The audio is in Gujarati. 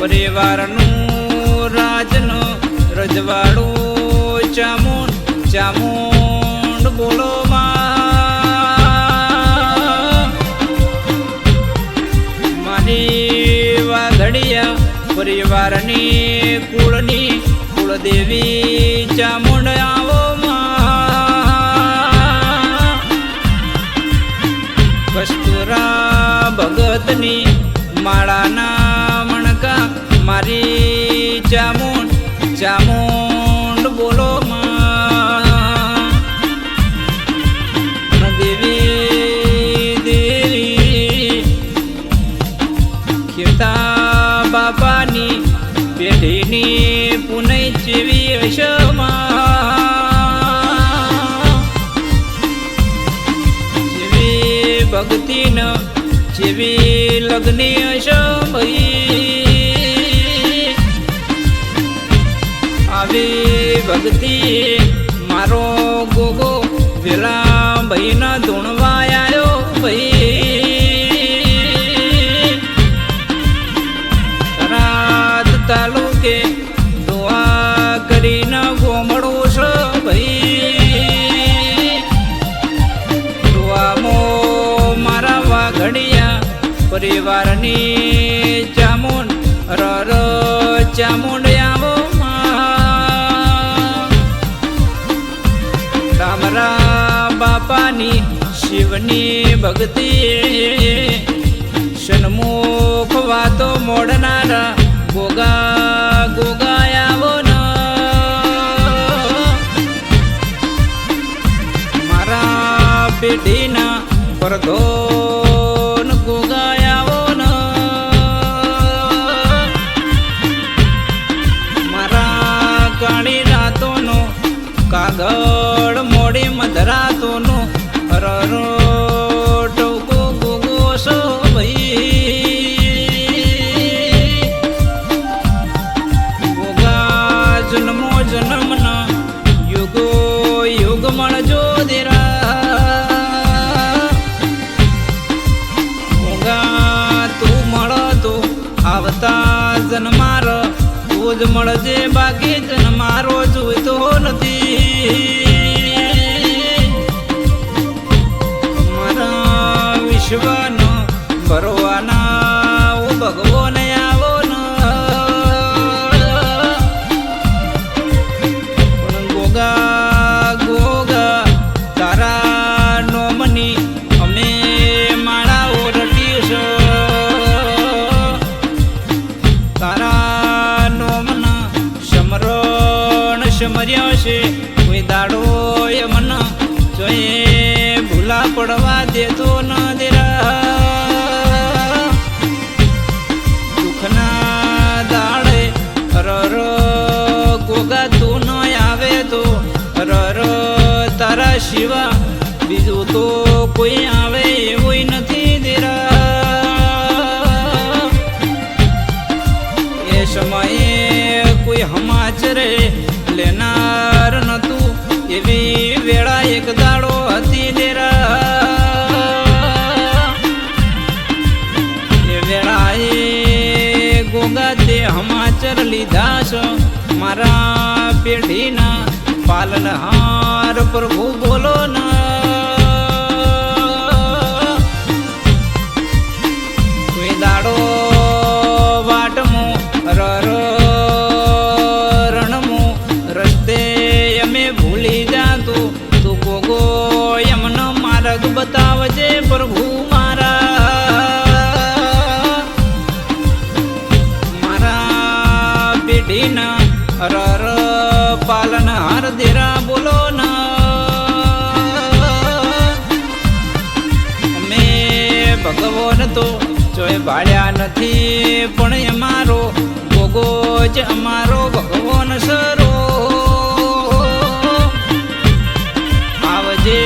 પરિવારનું રાજનું રજવાડું ચામુંડ ચામુંડ બોલો મારી વાઘડિયા પરિવારની કુળની કુળદેવી ચામુંડયા મોહતની માળાના મણકા મારી ચામુંડ ચામુંડ બોલો દેવી દેવી ખેતા બાપાની પેઢીની પુનઃ જેવી હશમાં ભક્તિના જેવી લગ્ની આવી ભક્તિ પરિવારની ચામુંડ રર ચામુંડ આવો રામરા બાપાની શિવની ભક્તિ. સન્મુખ વાતો મોડનારા ભોગા મળજો દેરા. તું મળો તો આવતા જન્માર તું જ મળજે બાકી જન્મ વર્ષ મર્યો છે કોઈ દાડો એ મન જોઈએ ભૂલા પડવા દેતો દાસ મારા પેઢીના પાલનહાર પ્રભુ બોલો ના. દીન અર પાલન હર દેરા બોલો ન. મે ભગવાન તો જોય ભાળ્યા નથી, પણ અમારો ભોગો જ અમારો ભગવાન સરો. આવજે